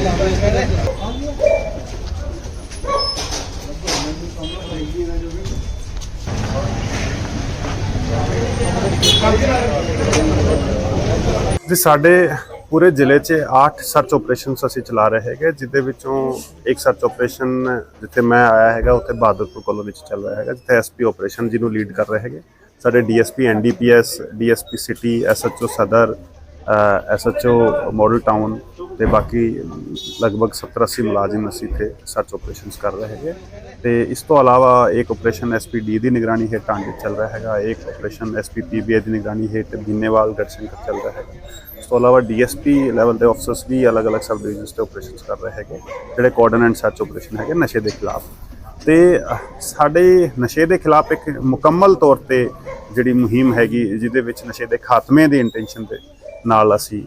ਜੀ, ਸਾਡੇ ਪੂਰੇ ਜ਼ਿਲ੍ਹੇ 'ਚ 8 ਸਰਚ ਆਪਰੇਸ਼ਨਸ ਅਸੀਂ ਚਲਾ ਰਹੇ ਹੈਗੇ ਜਿਦੇ ਵਿੱਚੋਂ ਇੱਕ ਸਰਚ ਆਪਰੇਸ਼ਨ ਜਿੱਥੇ ਮੈਂ ਆਇਆ ਹੈਗਾ, ਉੱਥੇ ਬਾਦਰਪੁਰ ਕਲੋਨੀ ਵਿੱਚ ਚੱਲ ਰਿਹਾ ਹੈਗਾ, ਜਿੱਥੇ ਐਸਪੀ ਆਪਰੇਸ਼ਨ ਜਿਹਨੂੰ ਲੀਡ ਕਰ ਰਹੇ ਹੈਗੇ। ਸਾਡੇ DSP NDPS DSP city SHO ਸਦਰ ਐਸਐਚਓ ਮਾਡਲ ਟਾਊਨ ਤੇ ਬਾਕੀ ਲਗਭਗ 70 80 ਮੁਲਾਜ਼ਮ ਅਸੀਂ ਇੱਥੇ ਸਰਚ ਆਪਰੇਸ਼ਨਸ ਕਰ ਰਹੇ ਹੈਗੇ ਤੇ ਇਸ ਤੋਂ ਇਲਾਵਾ ਇੱਕ ਆਪਰੇਸ਼ਨ ਐਸਪੀਡੀ ਦੀ ਨਿਗਰਾਨੀ ਹੇਠ ਟਾਂਗੇ ਚੱਲ ਰਿਹਾ ਹੈਗਾ, ਇੱਕ ਆਪਰੇਸ਼ਨ ਐਸਪੀ ਪੀਬੀਏ ਦੀ ਨਿਗਰਾਨੀ ਹੇਠ ਬਿੰਨੇਵਾਲ ਗੜਸ਼ੰਕਰ ਚੱਲ ਰਿਹਾ ਹੈਗਾ। ਇਸ ਤੋਂ ਇਲਾਵਾ ਡੀਐਸਪੀ ਲੈਵਲ ਦੇ ਅਫਸਰਸ ਵੀ ਅਲੱਗ-ਅਲੱਗ ਸਬ ਡਿਵੀਜ਼ਨਸ ਤੇ ਆਪਰੇਸ਼ਨਸ ਕਰ ਰਹੇ ਹੈਗੇ, ਜਿਹੜੇ ਕੋਆਰਡੀਨੇਟ ਸਰਚ ਆਪਰੇਸ਼ਨ ਹੈਗੇ ਨਸ਼ੇ ਦੇ ਖਿਲਾਫ। ਤੇ ਸਾਡੇ ਨਸ਼ੇ ਦੇ ਖਿਲਾਫ ਇੱਕ ਮੁਕੰਮਲ ਤੌਰ ਤੇ ਜਿਹੜੀ ਮੁਹਿੰਮ ਹੈਗੀ, ਜਿਹਦੇ ਵਿੱਚ ਨਸ਼ੇ ਦੇ ਖਾਤਮੇ ਦੀ ਇੰਟੈਂਸ਼ਨ ਦੇ ਨਾਲ ਅਸੀਂ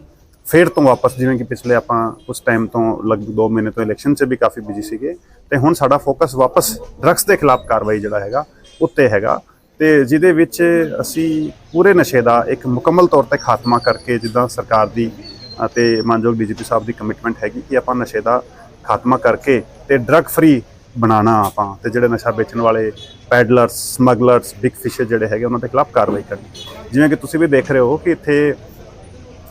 ਫੇਰ ਤੋਂ ਵਾਪਸ, ਜਿਵੇਂ ਕਿ ਪਿਛਲੇ ਆਪਾਂ ਉਸ ਟਾਈਮ ਤੋਂ ਲਗਭਗ 2 ਮਹੀਨੇ ਤੋਂ ਇਲੈਕਸ਼ਨ 'ਚ ਵੀ ਕਾਫੀ ਬਿਜ਼ੀ ਸੀਗੇ, ਤੇ ਹੁਣ ਸਾਡਾ ਫੋਕਸ ਵਾਪਸ ਡਰੱਗਸ ਦੇ ਖਿਲਾਫ ਕਾਰਵਾਈ ਜਿਹੜਾ ਹੈਗਾ, ਉੱਤੇ ਹੈਗਾ। ਤੇ ਜਿਹਦੇ ਵਿੱਚ ਅਸੀਂ ਪੂਰੇ ਨਸ਼ੇ ਦਾ ਇੱਕ ਮੁਕੰਮਲ ਤੌਰ ਤੇ ਖਾਤਮਾ ਕਰਕੇ ਜਿੱਦਾਂ ਸਰਕਾਰ ਦੀ ਅਤੇ ਮਾਨਯੋਗ ਡੀਜੀਪੀ ਸਾਹਿਬ ਦੀ ਕਮਿਟਮੈਂਟ ਹੈਗੀ ਕਿ ਆਪਾਂ ਨਸ਼ੇ ਦਾ ਖਾਤਮਾ ਕਰਕੇ ਤੇ ਡਰੱਗ ਫਰੀ ਬਣਾਉਣਾ ਆਪਾਂ, ਤੇ ਜਿਹੜੇ ਨਸ਼ਾ ਵੇਚਣ ਵਾਲੇ ਪੈਡਲਰਸ ਸਮਗਲਰਸ ਬਿਗ ਫਿਸ਼ ਜਿਹੜੇ ਹੈਗੇ ਉਹਨਾਂ ਦੇ ਖਿਲਾਫ ਕਾਰਵਾਈ ਕਰਨੀ। ਜਿਵੇਂ ਕਿ ਤੁਸੀਂ ਵੀ ਦੇਖ ਰਹੇ ਹੋ ਕਿ ਇੱਥੇ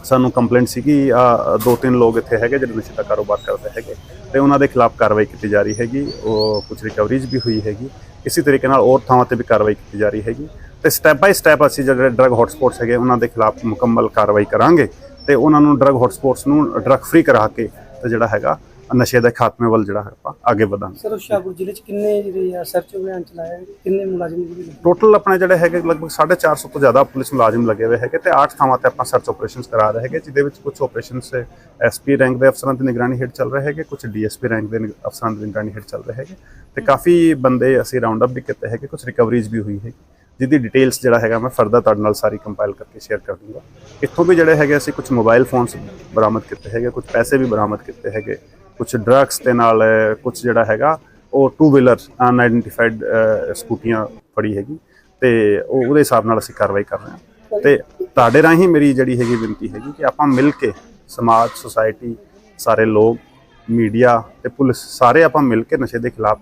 ਸਾਨੂੰ ਕੰਪਲੇਂਟ ਸੀ ਕਿ ਆ, ਦੋ ਤਿੰਨ ਲੋਕ ਇੱਥੇ ਹੈਗੇ ਜਿਹੜੇ ਨਸ਼ੇ ਦਾ ਕਾਰੋਬਾਰ ਕਰਦੇ ਹੈਗੇ ਤੇ ਉਹਨਾਂ ਦੇ ਖਿਲਾਫ ਕਾਰਵਾਈ ਕੀਤੀ ਜਾ ਰਹੀ ਹੈਗੀ, ਉਹ ਕੁਝ ਰਿਕਵਰੀਜ਼ ਵੀ ਹੋਈ ਹੈਗੀ। ਇਸੇ ਤਰੀਕੇ ਨਾਲ ਹੋਰ ਥਾਵਾਂ ਤੇ ਵੀ ਕਾਰਵਾਈ ਕੀਤੀ ਜਾ ਰਹੀ ਹੈਗੀ ਤੇ ਸਟੈਪ ਬਾਈ ਸਟੈਪ ਅਸੀਂ ਜਿਹੜੇ ਡਰੱਗ ਹੌਟਸਪੌਟਸ ਹੈਗੇ, ਉਹਨਾਂ ਦੇ ਖਿਲਾਫ ਮੁਕੰਮਲ ਕਾਰਵਾਈ ਕਰਾਂਗੇ ਤੇ ਉਹਨਾਂ ਨੂੰ ਡਰੱਗ ਹੌਟਸਪੌਟਸ ਨੂੰ ਡਰੱਗ ਫ੍ਰੀ ਕਰਾ ਕੇ ਤੇ ਜਿਹੜਾ ਹੈਗਾ ਨਸ਼ੇ ਦੇ ਖਾਤਮੇ ਵੱਲ ਜਿਹੜਾ ਆਪਾਂ ਅੱਗੇ ਵਧਾਂਗੇ ਸਰ ਹੁਸ਼ਿਆਰਪੁਰ ਜ਼ਿਲ੍ਹੇ ਚ ਕਿੰਨੇ ਜਿਹੜੇ ਆ ਸਰਚ ਅਭਿਆਨ ਚਲਾਇਆ ਹੈ? ਕਿੰਨੇ ਮੁਲਾਜ਼ਮ ਜਿਹੜੇ? ਟੋਟਲ ਆਪਣੇ ਜਿਹੜੇ ਹੈਗੇ ਲਗਭਗ 450 ਤੋਂ ਜ਼ਿਆਦਾ ਪੁਲਿਸ ਮੁਲਾਜ਼ਮ ਲੱਗੇ ਹੋਏ ਹੈਗੇ ਤੇ 8 ਥਾਵਾਂ ਤੇ ਆਪਾਂ ਸਰਚ ਆਪਰੇਸ਼ਨਸ ਕਰਾ ਰਹੇ ਹੈਗੇ ਜਿਹਦੇ ਵਿੱਚ ਕੁਝ ਆਪਰੇਸ਼ਨਸ ਐਸਪੀ ਰੈਂਕ ਦੇ ਅਫਸਰਾਂ ਦੀ ਨਿਗਰਾਨੀ ਹੇਠ ਚੱਲ ਰਹੇ ਹੈਗੇ ਕੁਝ ਡੀਐਸਪੀ ਰੈਂਕ ਦੇ ਅਫਸਰਾਂ ਦੀ ਨਿਗਰਾਨੀ ਹੇਠ ਚੱਲ ਰਹੇ ਹੈਗੇ ਤੇ ਕਾਫੀ ਬੰਦੇ ਅਸੀਂ ਰਾਉਂਡ ਅਪ ਵੀ ਕੀਤੇ ਹੈਗੇ ਕੁਝ ਰਿਕਵਰੀਜ਼ ਵੀ ਹੋਈ ਹੈਗੀ ਜਿਹਦੀ ਡਿਟੇਲਸ ਜਿਹੜਾ ਹੈਗਾ ਮੈਂ ਫਰਦਰ ਤੁਹਾਡੇ ਨਾਲ ਸਾਰੀ ਕੰਪਾਈਲ ਕਰਕੇ ਸ਼ੇਅਰ ਕਰ ਦੂੰਗਾ ਇੱਥੋਂ ਵੀ ਜਿਹੜੇ ਹੈਗੇ ਅਸੀਂ ਕੁਝ ਮੋਬਾਈਲ ਫੋਨਸ ਬਰਾਮਦ ਕੀਤੇ ਹੈਗੇ ਕੁਝ ਪੈਸੇ ਵੀ ਬਰਾਮਦ ਕੀਤੇ ਹੈਗੇ ਕੁਝ ਡਰੱਗਸ ਦੇ ਨਾਲ ਕੁਝ ਜਿਹੜਾ ਹੈਗਾ, ਉਹ ਟੂ ਵੀਲਰ ਅਨਆਇਡੈਂਟੀਫਾਈਡ ਸਕੂਟੀਆਂ ਫੜੀ ਹੈਗੀ ਤੇ ਉਹ ਉਹਦੇ ਹਿਸਾਬ ਨਾਲ ਅਸੀਂ ਕਾਰਵਾਈ ਕਰ ਰਹੇ ਹਾਂ। ਤੇ ਤੁਹਾਡੇ ਰਾਹੀਂ ਮੇਰੀ ਜਿਹੜੀ ਹੈਗੀ ਬੇਨਤੀ ਹੈਗੀ ਕਿ ਆਪਾਂ ਮਿਲ ਕੇ ਸਮਾਜ ਸੁਸਾਇਟੀ ਸਾਰੇ ਲੋਕ ਮੀਡੀਆ ਤੇ ਪੁਲਿਸ ਸਾਰੇ ਆਪਾਂ ਮਿਲ ਕੇ ਨਸ਼ੇ ਦੇ ਖਿਲਾਫ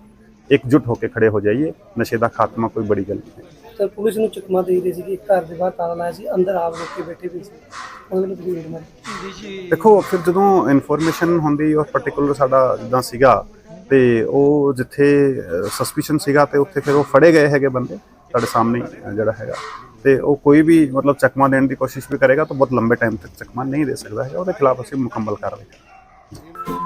ਇਕਜੁੱਟ ਹੋ ਕੇ ਖੜੇ ਹੋ ਜਾਈਏ। ਨਸ਼ੇ ਦਾ ਖਾਤਮਾ ਕੋਈ ਬੜੀ ਗੱਲ ਨਹੀਂ ਹੈ। ਸਰ ਪੁਲਿਸ ਨੂੰ ਚਕਮਾ ਦੇ ਰਹੀ ਸੀ ਕਿ ਘਰ ਦੇ ਬਾਹਰ ਤਾਲਾ ਲਾਇਆ ਸੀ, ਅੰਦਰ ਆਪ ਲੋਕ ਬੈਠੇ ਵੀ ਸੀ। ਉਹਨਾਂ ਨੂੰ ਤੁਸੀਂ ਮਾਰੀ ਦੇਖੋ, ਫਿਰ ਜਦੋਂ ਇਨਫੋਰਮੇਸ਼ਨ ਹੁੰਦੀ ਔਰ ਪਾਰਟਿਕੂਲਰ ਸਾਡਾ ਜਿੱਦਾਂ ਸੀਗਾ ਤੇ ਉਹ ਜਿੱਥੇ ਸਸਪੀਸ਼ਨ ਸੀਗਾ ਤੇ ਉੱਥੇ ਫਿਰ ਉਹ ਫੜੇ ਗਏ ਹੈਗੇ ਬੰਦੇ ਸਾਡੇ ਸਾਹਮਣੇ ਜਿਹੜਾ ਹੈਗਾ। ਤੇ ਉਹ ਕੋਈ ਵੀ ਮਤਲਬ ਚਕਮਾ ਦੇਣ ਦੀ ਕੋਸ਼ਿਸ਼ ਵੀ ਕਰੇਗਾ ਤਾਂ ਬਹੁਤ ਲੰਬੇ ਟਾਈਮ ਤੱਕ ਚਕਮਾ ਨਹੀਂ ਦੇ ਸਕਦਾ ਹੈ ਉਹਦੇ ਖਿਲਾਫ ਅਸੀਂ ਮੁਕੰਮਲ ਕਾਰਵਾਈ ਕਰਾਂਗੇ।